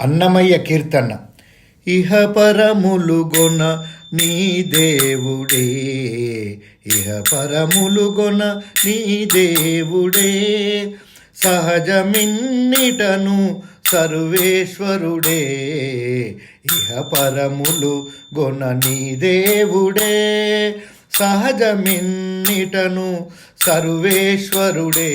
అన్నమయ్య కీర్తన. ఇహ పరములు గొన నీ దేవుడే. ఇహ పరములు గొన నీ దేవుడే. సహజమిన్నిటను సర్వేశ్వరుడే. ఇహ పరములు గొన నీ దేవుడే. సహజమిన్నిటను సర్వేశ్వరుడే.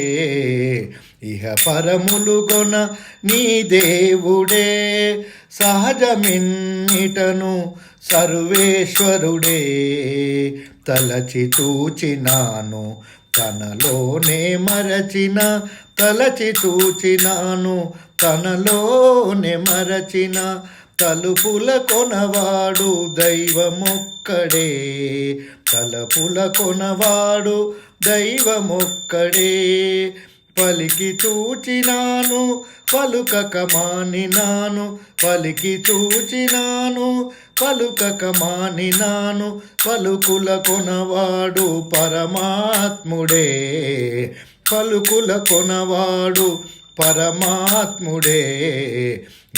ఇహ పరములు గొన నీ దేవుడే సహజమిన్నిటను సర్వేశ్వరుడే. తలచి తూచినాను తనలోనే మరచిన తలచి తూచినాను తనలోనే మరచిన తలుపుల కొనవాడు దైవమొక్కడే. తలుపుల కొనవాడు దైవమొక్కడే. పలికి చూచినాను పలుకక మానినాను పలికి చూచినాను పలుకక మానినాను పలుకుల కొనవాడు పరమాత్ముడే. పలుకుల కొనవాడు పరమాత్ముడే.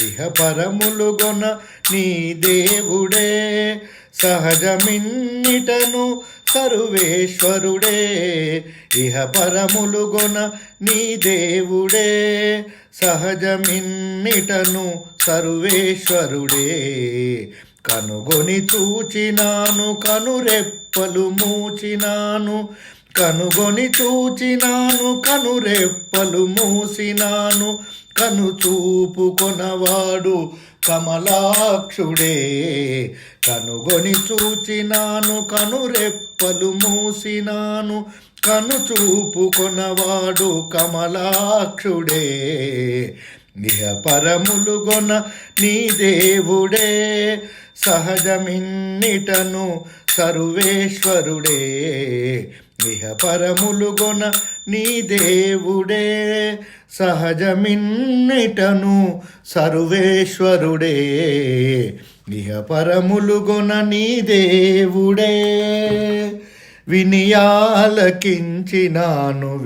ఇహ పరములు గొన నీ దేవుడే. సహజమిన్నిటను సర్వేశ్వరుడే ఇహ పరములుగొన నీ దేవుడే. సహజమిన్నిటను సర్వేశ్వరుడే కనుగొని చూచినాను కనురెప్పలు మూచినాను. కనుగొని చూచినాను కనురెప్పలు మూసినాను కను చూపు కొనవాడు కమలాక్షుడే. కనుగొని చూచినాను కనురెప్పలు మూసినాను కను చూపు కొనవాడు కమలాక్షుడే. నిహపరములుగొన నీ దేవుడే సహజమిన్నిటను సర్వేశ్వరుడే ఇహ పరములు గొన నీ దేవుడే. సహజమిన్నిటను సర్వేశ్వరుడే ఇహ పరములు గొన నీ దేవుడే. వినియాలకించినాను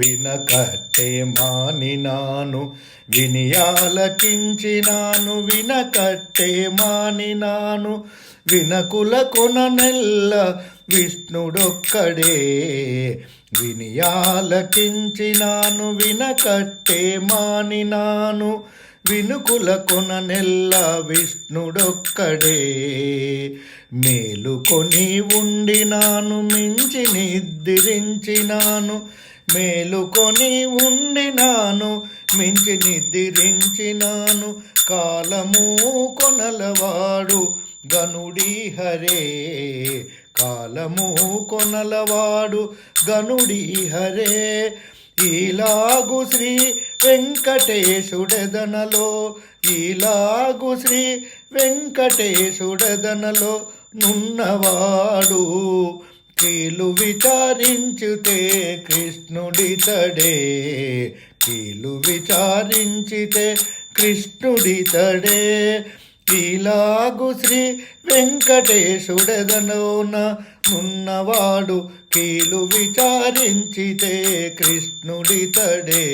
వినకట్టే మానినాను వినియాలకించినాను వినకట్టే మానినాను వినకుల కొననెల్ల విష్ణుడొక్కడే. వినియాలకించినాను వినకట్టే మానినాను వినుకుల కొననెల్ల విష్ణుడొక్కడే. మేలుకొని ఉండినాను మించి నిద్రించినాను. మేలుకొని ఉండినాను మించి నిద్రించినాను. కాలము కొనలవాడు గనుడి హరే. కాలము కొనలవాడు గనుడి హరే. ఈలాగు శ్రీ వెంకటేశుడెదనలో ఈలాగు శ్రీ వెంకటేశుడెదనలో నున్నవాడు. కీలు విచారించుతే కృష్ణుడితడే. కీలు విచారించితే కృష్ణుడితడే. ఇలాగు శ్రీ వెంకటేశుడెదనోన నున్నవాడు కీలు విచారించితే కృష్ణుడితడే.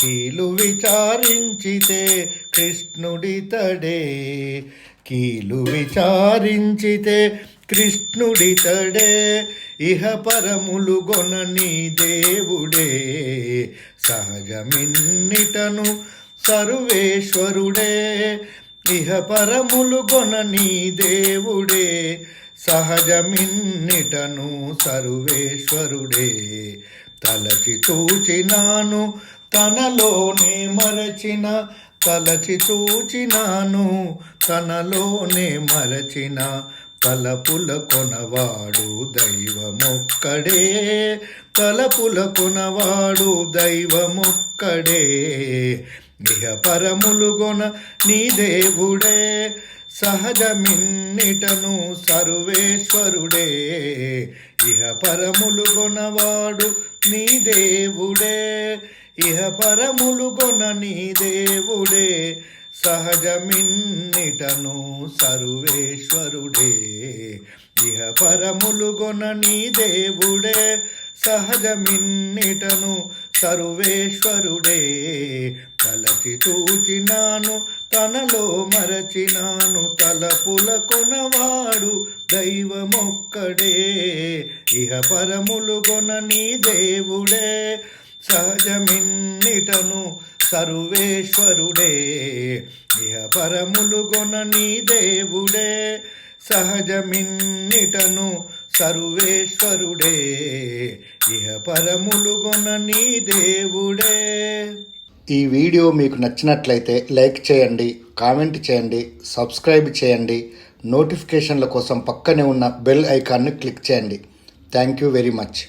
కీలు విచారించితే కృష్ణుడితడే. కీలు విచారించితే కృష్ణుడితడే ఇహ పరములు గొన నీ దేవుడే. సహజమిన్నిటను సర్వేశ్వరుడే ఇహ పరములు గొన నీ దేవుడే. సహజమిన్నిటను సర్వేశ్వరుడే తలచి చూచినాను తనలోనే మరచిన తలచి చూచినాను తనలోనే మరచిన తలపుల కొనవాడు దైవమొక్కడే. తలపుల కొనవాడు దైవమొక్కడే. ఇహ పరములుగొన నీ దేవుడే. సహజమిన్నిటను సర్వేశ్వరుడే. ఇహ పరములుగొనవాడు నీ దేవుడే. ఇహ పరములుగొన నీ దేవుడే. సహజమిన్నిటను సర్వేశ్వరుడే. ఇహ పరములు గొన నీ దేవుడే. సహజమిన్నిటను సర్వేశ్వరుడే. తలచి తూచినాను తనలో మరచినాను తలపుల కొనవాడు దైవమొక్కడే. ఇహ పరములు గొన నీ దేవుడే. సహజమిన్నిటను సర్వేశ్వరుడే ఇహ పరములు గొన నీ దేవుడే. సహజమిన్నిటను సర్వేశ్వరుడే ఇహ పరములు గొన నీ దేవుడే. ఈ వీడియో మీకు నచ్చినట్లయితే లైక్ చేయండి కామెంట్ చేయండి సబ్స్క్రైబ్ చేయండి నోటిఫికేషన్ల కోసం పక్కనే ఉన్న బెల్ ఐకాన్ని క్లిక్ చేయండి. Thank you very much.